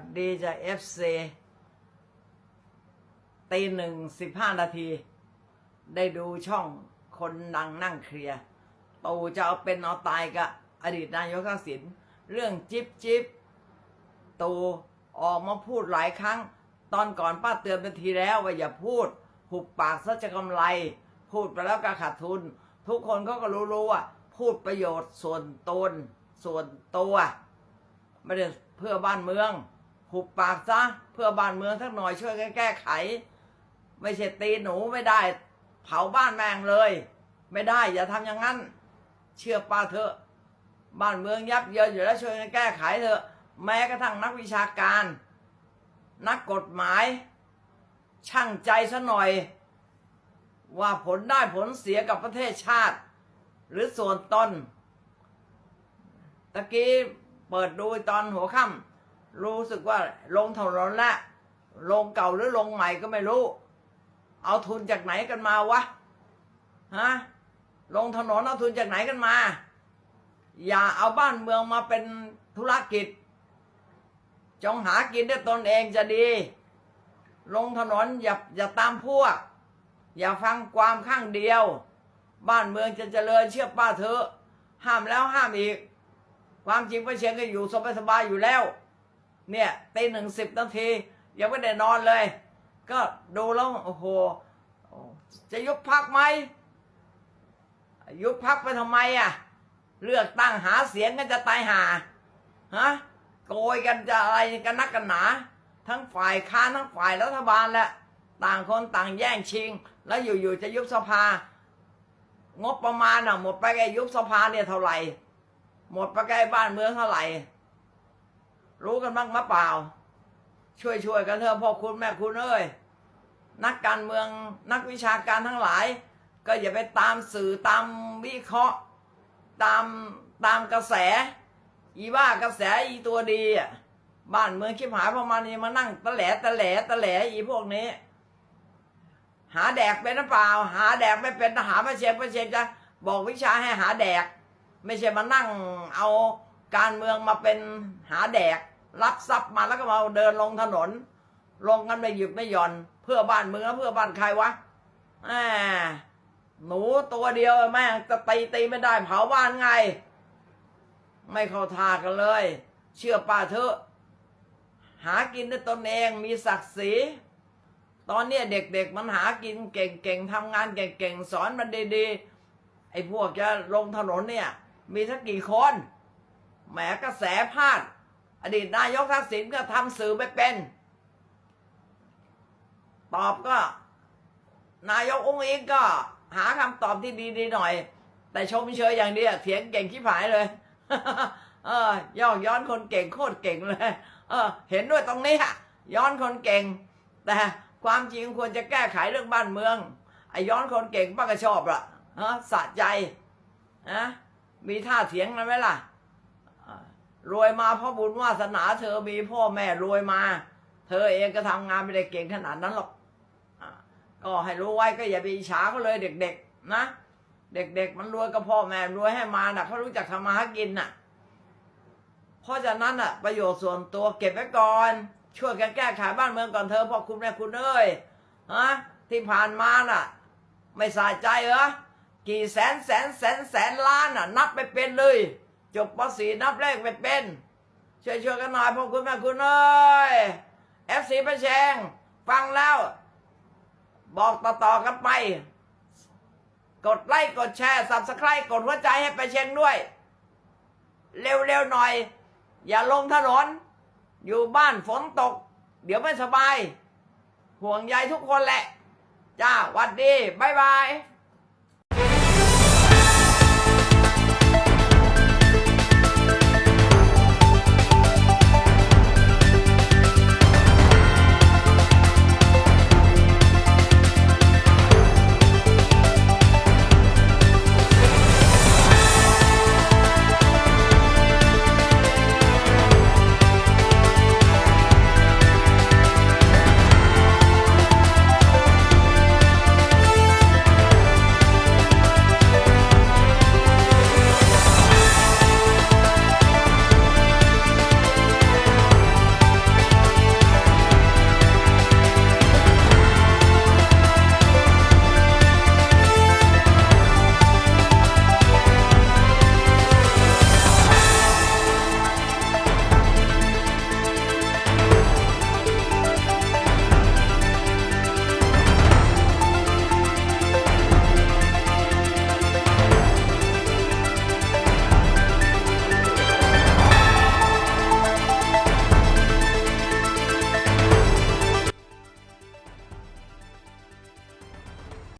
สดีจะเอฟซีตีหนึ่งสิบห้านาที ได้ดูช่องคนดังนั่งเคลียร์ตูจะเอาเป็นเอาตายกับอดีตนายกทักษิณเรื่องจิบจิบตูออกมาพูดหลายครั้ง ตอนก่อนป้าเตือนไปทีแล้วว่าอย่าพูด หุบปากซะจะกำไร พูดไปแล้วก็ขาดทุน ทุกคนเขาก็รู้ๆว่า พูดประโยชน์ส่วนตน ส่วนตัว ไม่ได้เพื่อบ้านเมือง หุบปากซะเพื่อบ้านเมืองสักหน่อยช่วยกันแก้ไข ไม่ใช่ตีหนูไม่ได้ เผาบ้านแมงเลย ไม่ได้อย่าทำอย่างนั้น เชื่อป้าเถอะบ้านเมืองยับเยินอยู่แล้วช่วยกันแก้ไขเถอะ แม้กระทั่งนักวิชาการ นักกฎหมาย ช่างใจซะหน่อย ว่าผลได้ผลเสียกับประเทศชาติ หรือส่วนตนตะกี้เปิดดูตอนหัวค่ำ รู้สึกว่าลงถนนล้วลงเก่าหรือลงใหม่ก็ไม่รู้ เอาทุนจากไหนกันมาวะฮะลงถนนเอาทุนจากไหนกันมา อย่าเอาบ้านเมืองมาเป็นธุรกิจ จงหากินด้วยตนเองจะดี ลงถนนอย่าอย่าตามพวก อย่าฟังความข้างเดียว บ้านเมืองจะเจริญเชื่อป้าเถอะห้ามแล้วห้ามอีก ความจริงป้าเชียงก็อยู่สบายๆอยู่แล้ว เนี่ยตีหนึ่งสิบนาทียังไม่ได้นอนเลย ก็ดูแล้วโอ้โหจะยุบพักไหมยุบพักไปทำไมอะ เลือกตั้งหาเสียงกันจะตายหาฮะโกยกันจะอะไรกันนักกันหนา ทั้งฝ่ายค้านทั้งฝ่ายรัฐบาลแหละต่างคนต่างแย่งชิง แล้วอยู่ๆจะยุบสภา งบประมาณอะหมดไปแค่ยุบสภาเนี่ยเท่าไหร่ หมดไปแค่บ้านเมืองเท่าไหร่ รู้กันบ้างมะเปล่า ช่วยช่วยๆกันเถอะพ่อคุณแม่คุณเอ้ยนักการเมืองนักวิชาการทั้งหลาย ก็อย่าไปตามสื่อตามวิเคราะห์ ตามตามกระแส อีว่ากระแสอีตัวดีอะบ้านเมืองคิดหายประมาณนี้มานั่งตะแหลตะแหลตะแหลอีพวกนี้ หาแดกเป็นหรือเปล่า หาแดกไม่เป็นหาพระเชฟพระเชฟจะบอกวิชาให้หาแดก ไม่ใช่มานั่งเอาการเมืองมาเป็นหาแดก รับทรัพย์มาแล้วก็มาเดินลงถนน ลงกันไม่หยุดไม่หย่อน เพื่อบ้านเมืองเพื่อบ้านใครวะแหมหนูตัวเดียวแม่งจะตีตีไม่ได้เผาบ้านไง ไม่เข้าท่ากันเลย เชื่อป้าเถอะหากินด้วยตนเองมีศักดิ์ศรีตอนเนี้ยเด็กๆมันหากินเก่งๆทำงานเก่งๆสอนมันดีๆไอ้พวกจะลงถนนเนี่ย มีสักกี่คนแหมกระแสพลาด อดีตนายกทักษิณก็ทำสื่อไม่เป็น ตอบก็ นายกองค์อิงก็หาคำตอบที่ดีๆหน่อย แต่ชมเชยอย่างเดียวเถียงเก่งขี้ผายเลย เออย่อย้อนคนเก่งโคตรเก่งเลย เออ เห็นด้วยตรงนี้อะย้อนคนเก่ง แต่ความจริงควรจะแก้ไขเรื่องบ้านเมืองไอ้ย้อนคนเก่งป้าก็ชอบละฮะสะใจนะมีท่าเถียงกันไหมล่ะ รวยมาเพราะบุญวาสนาเธอมีพ่อแม่รวยมา เธอเองก็ทำงานไม่ได้เก่งขนาดนั้นหรอกอ่าก็ให้รู้ไว้ก็อย่าไปอิจฉาเขาเลยเด็ก ๆ นะ เด็ก ๆ มันรวยก็พ่อแม่รวยให้มาน่ะเขารู้จักทำมาหากินน่ะ เพราะฉะนั้นอะ ประโยชน์ส่วนตัวเก็บไว้ก่อน ช่วยกันแก้ไขบ้านเมืองก่อนเธอพ่อคุณแม่คุณเอ้ยฮะที่ผ่านมาน่ะ ไม่สะใจเหรอกี่แสนแสนแสนแสนล้านน่ะ นับไปเป็นเลย จบปสีนับเลขไปเป็นช่วยช่วยๆกันหน่อยพ่อคุณแม่คุณเอ้ยเอฟซีประแชงฟังแล้ว บอกต่อๆกันไป กดไลค์กดแชร์สับสไครต์กดหัวใจให้ไปเชงด้วย เร็วๆหน่อย อย่าลงถนน อยู่บ้านฝนตก เดี๋ยวไม่สบาย ห่วงใยทุกคนแหละ จ้าวัดดี บ๊ายบาย